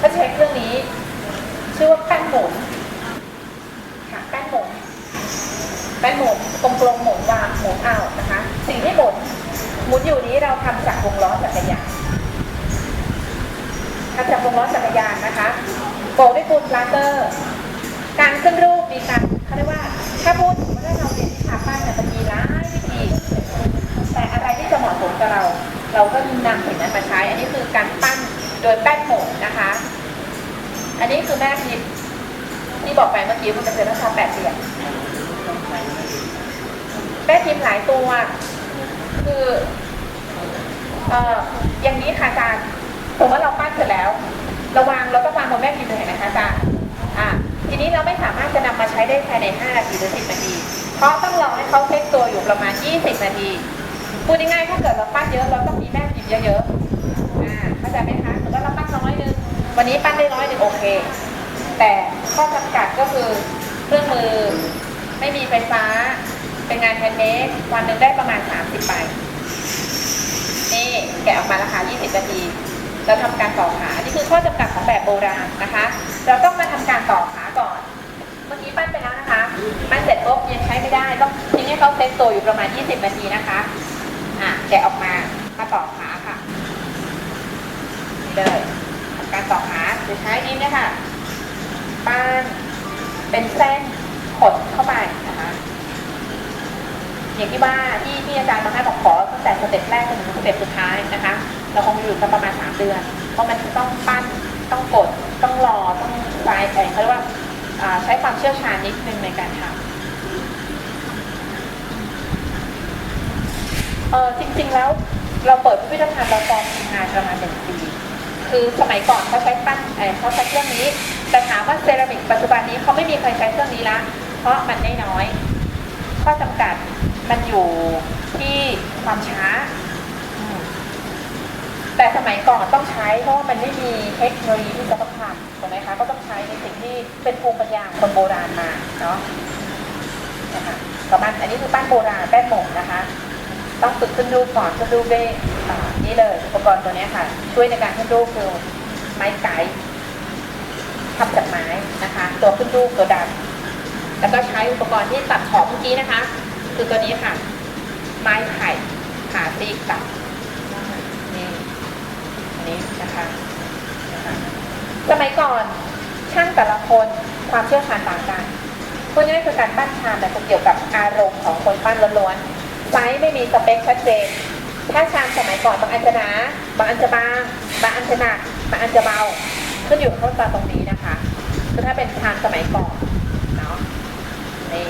ก็จะใช้เครื่องนี้ ชื่อว่าแป้นหมุนค่ะแป้นหมุนแป้นหมุนกลมๆหมุนวางหมุนเอานะคะ สิ่งที่หมุนหมุนอยู่นี้เราทำจากวงล้อจักรยานทำจากวงล้อจักรยานนะคะโกด้วยปูนปลาสเตอร์ การขึ้นรูปมีการเขาเรียกว่า ถ้าพูดถึงว่าเราเรียนวิชาปั้นเนี่ยมันมีลา ยแป้นหมุนะคะ อันนี้คือแม่พิมพ์ที่บอกไปเมื่อกี้มันจะเป็นราคาแปดเหรียญแม่พิมพ์หลายตัว คือเอ่ออย่างนี้ค่ะอาจารย์สมว่าเราปั้นเสร็จแล้วราวางเราก็วางบนแม่พิมพ์เลยเห็นไหมคะอาจารย์อะทีนี้เราไม่สามารถจะนำมาใช้ได้ภายใน 5 นาทีหรือ 10 นาที เพราะต้องรอให้เขาเซ็ตตัวอยู่ประมาณ 20 นาที พูดง่ายๆ ถ้าเกิดเราปั้นเยอะ เราต้องมีแม่พิมพ์เยอะๆ วันนี้ปั้นได้ร้อยหนึ่งโอเค แต่ข้อจำกัดก็คือเครื่องมือไม่มีไฟฟ้า เป็นงานแฮนด์เมดวันหนึ่งได้ประมาณ 30ใบนี่แกะออกมาราคา 20นาทีเราทำการต่อขา นี่คือข้อจำกัดของแบบโบราณนะคะ เราต้องมาทำการต่อขาก่อน เมื่อกี้ปั้นไปแล้วนะคะปั้นเสร็จปุ๊บยังใช้ไม่ได้ ต้องทิ้งให้เขาเซ็ตตัวอยู่ประมาณ 20นาทีนะคะ อะแกะออกมามาต่อขาค่ะ นี่เลย ทำการต่อขาจะใช้นี้เนี่ยค่ะปั้นเป็นเส้นขดเข้าไปนะคะอย่างที่ว่าที่ที่อาจารย์บางท่านบอกขอตั้งแต่สเต็ปแรกจนถึงสเต็ปสุดท้ายนะคะ เราคงอยู่กันประมาณ3เดือน เพราะมันต้องปั้นต้องกดต้องรอต้องใช้อะไรเขาเรียกว่าใช้ความเชี่ยวชาญนิดนึงในการทำเออจริงๆแล้วเราเปิดพิพิธภัณฑ์เราตอนทำงานประมาณหนึ่งปี คือสมัยก่อนเขาใช้ปั้นเขาใช้เครื่องนี้ แต่ถามว่าเซรามิกปัจจุบันนี้เขาไม่มีใครใช้เครื่องนี้ละเพราะมันได้น้อย ข้อจำกัดมันอยู่ที่ความช้า แต่สมัยก่อนต้องใช้เพราะว่ามันไม่มีเทคโนโลยีที่จะต้องทำถูกไหมคะก็ต้องใช้ในสิ่งที่เป็นภูมิปัญญาคนโบราณมาเนาะนะคะประมาณอันนี้คือปั้นโบราณแป้นหม่งนะคะ ต้องฝึกขึ้นรูปก่อนขึ้นรูปด้ นี่เลยอุปกรณ์ตัวนี้ค่ะ ช่วยในการขึ้นรูปคือไม้ไก่ทำจากไม้นะคะ ตัวขึ้นรูปตัวดันแล้วก็ใช้อุปกรณ์ที่ตัดขอบเมื่อกี้นะคะ คือตัวนี้ค่ะ ไม้ไผ่ขาตีกตัดนี่อันนี้นะคะนะคะสมัยก่อนช่างแต่ละคนความเชี่ยวชาญต่างกันพูดง่ายๆคือการปั้นชามแต่จะเกี่ยวกับอารมณ์ของคนปั้นล้วนๆไซส์ไม่มีสเปคชัดเจน ถ้าชามสมัยก่อนบางอันจะหนาบางอันจะบางบางอันจะหนักบางอันจะเบาขึ้นอยู่กับข้อตาตรงนี้นะคะคือถ้าเป็นชามสมัยก่อนเนาะนี่